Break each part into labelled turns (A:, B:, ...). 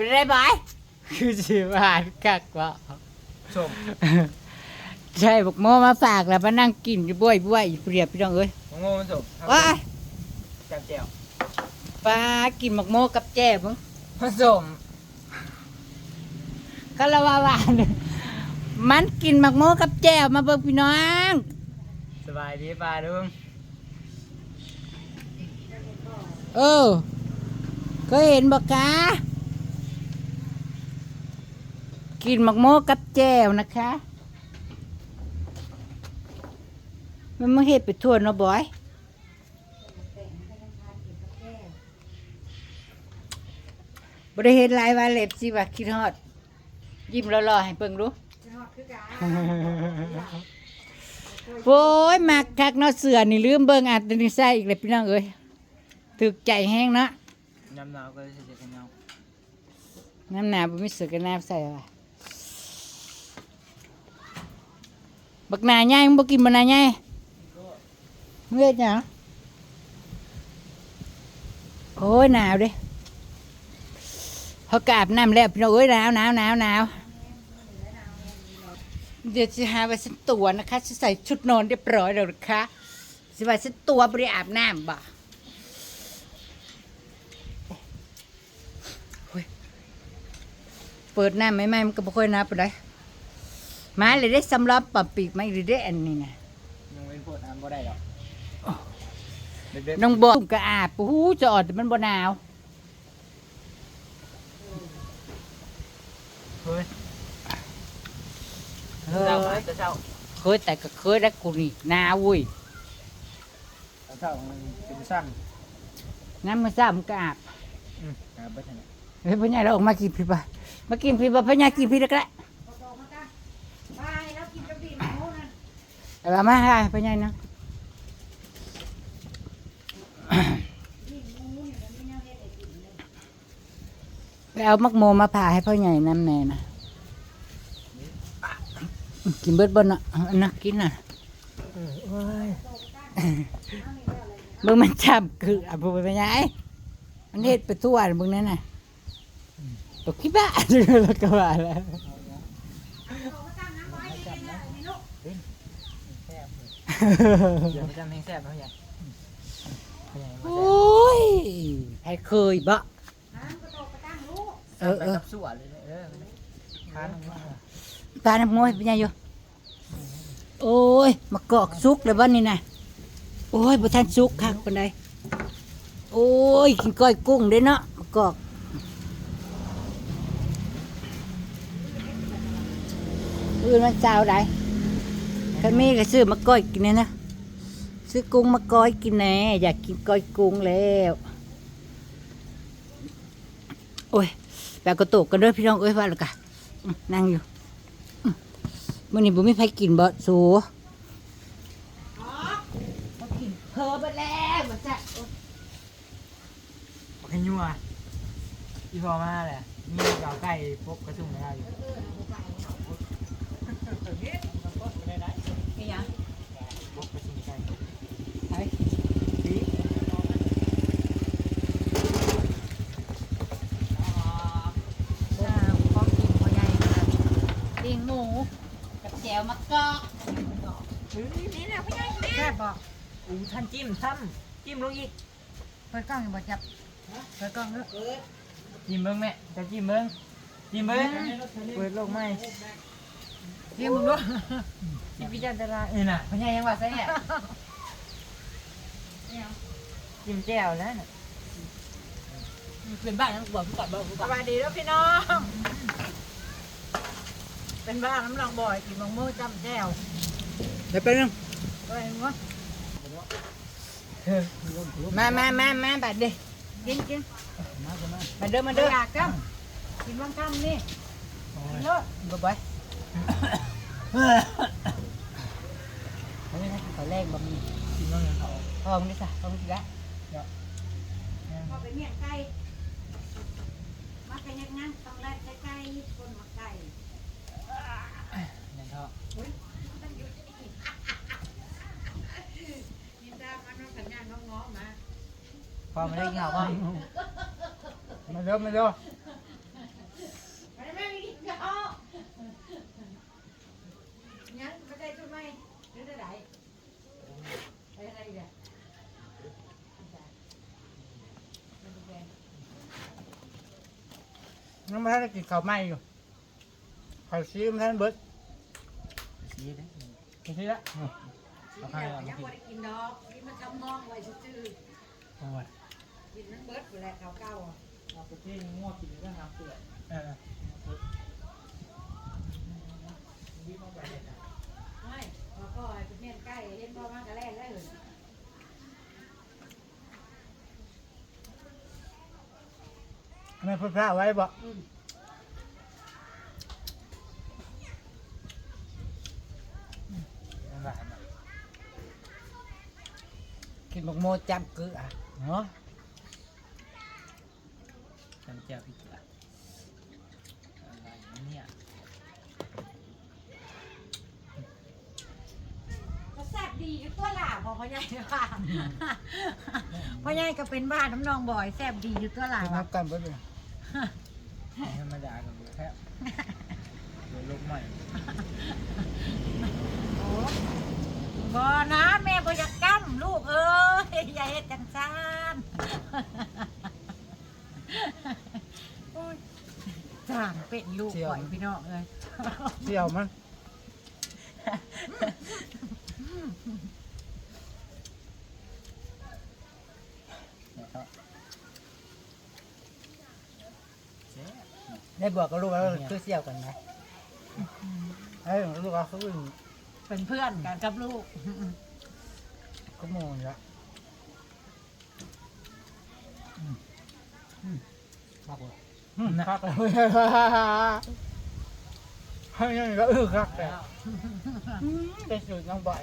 A: เป็นไรบายคือสิบาทกักว่า
B: ชม
A: ใช่บอกโมมาฝากแล้วมานั่งกินอยู่บ่อยบ่อยเปรียบพี่น้องเอ้ย
B: มะม่วงมันชม
A: ว้าย
B: จับแก้ว
A: ปลากินหมกโมกับแจ่มึง
B: ผสม
A: ก็ละว่าว่ามันกินหมกโมกับแจ่วมาเบิ่งพี่น้อง
B: สบายดีป่าลุง
A: เออเคยเห็นบอกกะ กินหมกโมกับแจ่วนะคะ มันมาเห็ดไปทั่วเนาะบอยบริเห็นหลายวันเล็บสิว่าคิดฮอด ยิ้มรอๆให้เบิ่งดูโอ้ยมักคักเนาะเสือนี่ลืมเบิ่งอัดนี่ใส่อีกเลยพี่น้องเอ้ยถึกใจแห้งเนาะ
B: น้ำหนาวก็จะจะกันเอา
A: น้ำหนาบ่มีเสือกันน้ำใส่ว่ะ บักหนาใหญ่มึงบ่กินบักหนาใหญ่มึงเฮ็ดหยังโอ้ยหนาวด้พอกอาบน้ำแล้วพี่น้องเอ้ยหนาวหนาวหนาวหนาวเดี๋ยวจะหาว่าฉันตัวนะคะฉันใส่ชุดนอนเรียบร้อยแล้วนะคะสิว่าฉันตัวบ่ได้อาบน้ำบ่เปิดหน้าไม่ไม่มันก็บ่ค่อยนับปานใด มาเลยได้สำรับปับปีกมาอีกได้อันนี้นะ
B: ยังเป็นปวดน้ำก็ได้หรอกเด็ก
A: น้องบอกก็อาบปูหูจะอ่อนแต่มันบ่หนาว
B: ๆเฮ้ย
A: เอ
B: เช้า
A: อ
B: ไหมเช้า
A: เคยแต่ก็เคยแล้วกูนี่หนาวเว้ย
B: เช้ามันเป็นสั้น
A: น้ำมันซ่ามันก็อาบ
B: อืมอ่าเบิดนั่นแหละ
A: เฮ้ยพ่อใหญ่เราออกมากินพี่ปะมากินพี่ปะพ่อใหญ่กินพี่แล้วก็ได้ เอามามาให้พ่อใหญ่นะไปเอามักโมมาผ่าให้พ่อใหญ่น้ำแน่นะกินเบิดบนอะอันนักกินน่ะ
B: โอ้ย
A: เบิ่งมันจับคืออะบ่เป็นไงมันเฮ็ดไปทั่วเบิ่งนั่นน่ะตกขี้บ้าแล้วก็ว่าแล้ว
B: แซ่บ เดี๋ยวจำเพลงแซ่บเขาใหญ่เขาใหญ่
A: โอ
B: มาแซ่บ้
A: ยใครเคยบ่เออ
B: ไป
A: เออ
B: กับสวนเลยเออทานมา
A: ตาน้ำมวยเป็นไงอยู่โอ้ยมากอกซุกเลยบ้านนี่น่ะโอ้ยบ่ทันซุกคักปานใดโอ้ยกินก้อยกุ้งเด้เนาะมากอกอื่นมันเจ้าใด คันมีก็ซื้อมะก้อยกินเนี่ยนะ ซื้อกุ้งมะก้อยกินแหน่อยากกินก้อยกุ้งแล้ว โอ้ยแปลกระตุกกันด้วยพี่น้องเอ้ยว่าหรอกะนั่งอยู่มมื่อนี้บุมีใครกินบ่สูกินเพอไปแล้วมาจ้ะ
B: ให้ยัวอีพอมาแหละมีเกาไก่พกกระชุ่มนะครับอยู่
A: นี่ยัง
B: พกกระชุ่มไก่
A: ไอ้
B: ปี
A: ข้าวของกินพ่อใหญ่ครับปิ้งหมูกับแจวมะกอก
B: นี่นะพี่ใหญ่แซ่บบอก อู้ท่านจิ้มซ้ำจิ้มลงอีก
A: เปิดกล้องอย่าบ่จับเปิดกล้องเด้อ
B: จิ้มเบิ้งแม่จะจิ้มเบิ้งจิ้มเบิ้งเปิดโลกไหม
A: เรียกมึงด้วย
B: จิ้มพิจารณาเออน่ะพี่ใหญ่ยังว่าแซ่บจิ้มแจ่วแล้วน่ะ
A: เป็นบ้านน้ำบ่อก่อนบ่อ
C: ส
A: ก่อน
C: วัสดีแล้วพี่น้อง เป็นบ้านน้ำลองบ่อยกินมังมือจำแจ่ว
A: เดี๋ยวไปนึง
C: ก็เองวะ
A: มามามามาบัดเด้กินกินมาเด้อมา
C: เดื
A: เด้
C: อ
A: อ
C: ดกักินวังคำนี่กินเลิศ
A: บ่บ่อยเฮ้ยขอแรกบ่มี
B: จิ้มเบิ้งเขา
A: พอมึงได้ซะพอมึงสิละ
C: พอไปเมี่ยงไก่มาไก่ยังงั้นต้องแลกไก่คนมาไก่
B: เนี่ยเขา
C: สัญญาณน้อมาพอไม่ได้กินาวบ้างมาเร็วมา
B: เร็วไม่ได้ไม่กินา
C: ยังไม่ได้ช่
B: วไหมหรือะไหอะไรเนี่ย
A: น้องมาท่านกินข้าวไหมอยู่ข้าวซีมาท่านเบิร์ด
B: ซีได้
A: ซีแล้ว
B: เอาใครเอา
C: ยัง
B: มา
C: บ่ได้กินดอกนี่มันทำมองไว้ซื่อ
B: โอ้ย
C: ๆกินมันเบิดไปแล้วข้าวเก่าอะ
B: เราไปที่ง่วกินก็ทำเปลือก
A: เออ
B: วิ่งเข้าไปเลยจ้ะ
C: ไม่พอก็ให้เป็นเมียนใกล้เห็นพ่อมันก็แล่นได้เลย
A: ทำไมพูดพระไว้บ่
C: อืม
B: นั่นแหละนะ
A: กินบักโมจำกืออะเนาะ
B: จำเจ้าพี่เกลืออะไรเนี่ย
C: ก็แซ่บดีอยู่ตัวหล่าบอกพ่อใหญ่ว่าพ่อใหญ่ก็เป็นบ้านน้ำนองบ่อยแซ่บดีอยู่ตัวหล่า
A: กิน
C: ว่ะ
A: น้ำกันเบิดเลย
B: ธรรมดากับแค่เดี๋ยวลูกใหม่
C: โอ้ บ่นะแม่บ่อยากกั้มลูกเอ้ยอย่าเฮ็ดจังซ่านโอ้ยสร้างเป็นลูกปล่อยพี่น้องเอ้ย
A: เสี่ยวมัน
B: นะครับเจ๊
A: ได้บอกกับลูกว่าคือเสี่ยวกันนะเอ้ยลูกว่าเขาอื่น
C: เป็นเพื่อนกันกับลูก
A: เขาโมงละ
B: ครับผม
A: คักเลยให้ยังก็เออคักแต่ไปสูตรน้องบ่อย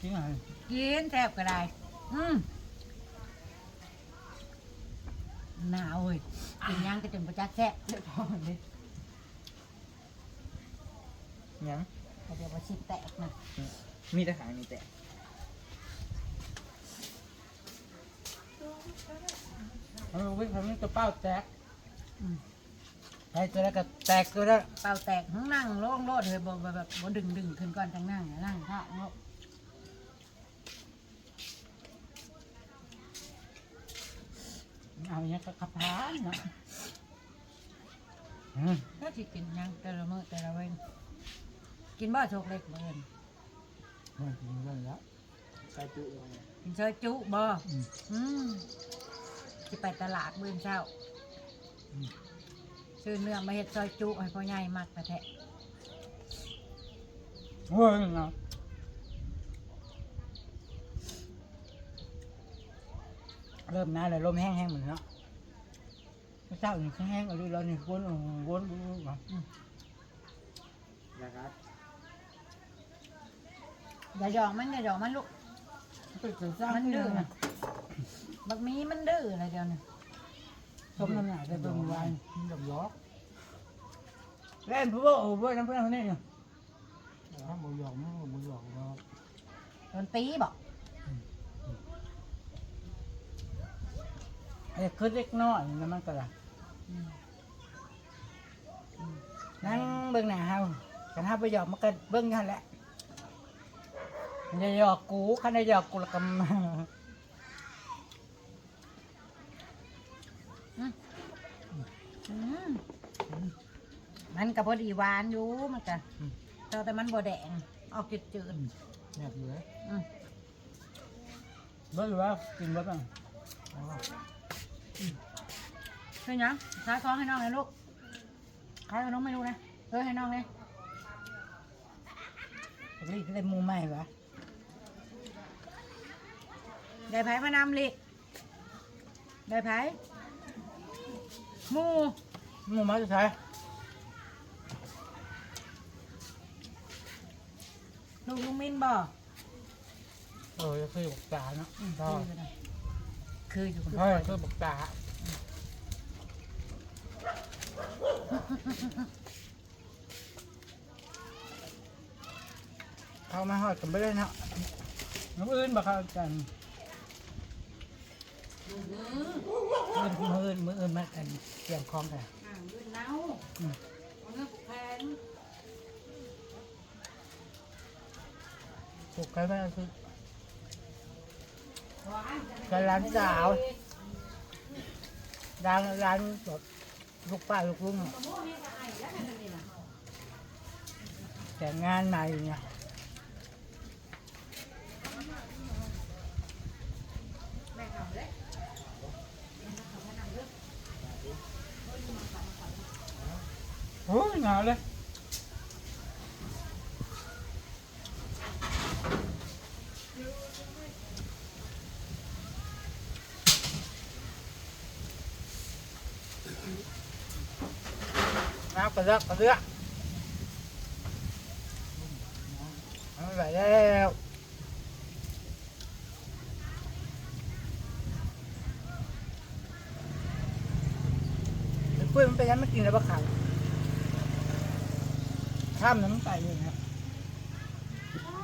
A: จริงเหรอ
C: กินแทบก็ได้ อืม หนาวเว้ยกินหยังก็จนประจักษ์แซ่บเลยพอเลย
B: ยัง
C: เดี๋ยวว่าชิดแตกนะ
B: มีแต่ขายมีแต่
A: เออวิ่งทำนี่ตัวเป้าแตกไอ้ตัวนั้นก็แตกตัวนั้น
C: เป่าแตกทั้งนั่งโล่งโลดเลยบอกแบบบ่ดึงดึงขึ้นก่อนจังนั่งนั่งท่าเนาะ
A: เอาอย่างนี้ก็ขับพานเนาะอืม
C: ถ้าสิกินหยังแต่ละมื้อแต่ละเว้นกินบ่โชคเล็กบ่เอิ้น
A: มันกินกันแล้ว
B: ใส่จุลง
C: กินซอยจุบ่
A: อืม
C: อืมสิไปตลาดมื้อเช้าซื้อเนื้อมาเฮ็ดซอยจุให้พ่อใหญ่มักแต่แท้
A: โอ้ยเนาะ เริ่มหน้าเลยลมแห้งๆเหมือนเนาะเจ้านี่แห้งๆเอาดูเรานี่วนวนวนเนาะ
B: นะครับ
C: อย่าหยอกมันอย่าหยอกมันลูก
A: ตื่นเช้า
C: มันดื้อนะบักมีมันดื้ออะไรเดียวนี่
A: ต้มน้ำหนาได้เป็นวันมันดอกล้อเล่นผู้ว่าโอ้ยน้ำเพื่อนคนนี้เนี่ยถ้าบุหยอกมันบุหยอกเรา
C: โดนตีบอก
A: ไอ้คือเล็กน้อยแล้วมันก็ละนั่งเบิ่งหน้าเฮาคันเฮาไปหยอกมันก็เบิ่งกันแหละมันจะหยอกกูคันได้หยอกกูและก
C: อืมมันก็พอดีหวานอยู่มันก็แต่มันบ่แดง ออกจืดจืดำ
A: เนี่ยอยู่เลย
C: ๆอืม
A: เบิ่งว่ากินเบิ่งบ้าง
C: เฮ้ยยังขายของให้น้องเลยลูกขายขนมไม่รู้นะเฮ้ยให้น้องเลย
A: รีบได้มูใหม่ปะ
C: ได้ไผ่มานำลิได้ไผ่หมู
A: มูมาจะใช้
C: ลูกลุงมินบ่
A: เออคือบักตาเนาะ
C: อืม
A: ก็
C: คืออยู่นะคืออยู่
A: เฮ้ยคือบักตาเข้ามาหอดกันไปเลยเนาะน้ำอื่นบ่เข้ากันมืออื่นมืออื่นมากันเตรียมของกัน
C: อ่างยืนเน่า
A: อืม
C: เอาเนื้อผูกแขน
A: ปลูกใครไม่เอาคือ กับร้านสาวร้านร้านแบบลูกป้าลูกลุงอะแต่งงานใหม่เนี่ยโอ้ยหนาวเลย หนาวกระเลือกกระเลือกเอาไปแล้วไอ้ปุ้ยมันไปยังไม่กินแล้วปะขาวข้ามน้ำไก่เลยนะ mì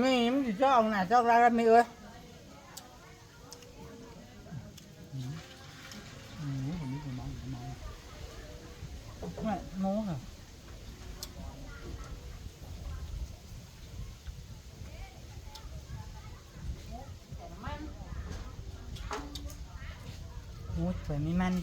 A: mềm thì cho ông này cho ra ra mì ơi Mẹ, ngon hả? Ôi, phải mi man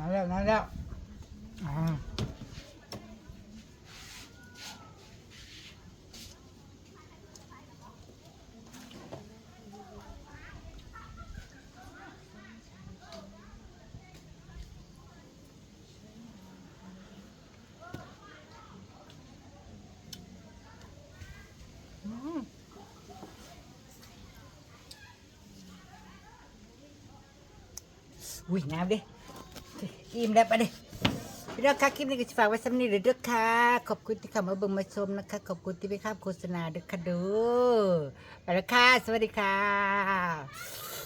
B: มา
C: แล้วมาแล้วอ่าอุ้ยน้ำดิ อิ่มแล้
A: วไปดิพี่น้องคะคลิปนี้ก็จะฝากไว้สำนีเลยเด้อค่ะ ขอบคุณที่เข้ามาเบิ่งมาชมนะคะ ขอบคุณที่ไปข้ามโฆษณาเด้อค่ะเด้อไปแล้วค่ะ สวัสดีค่ะ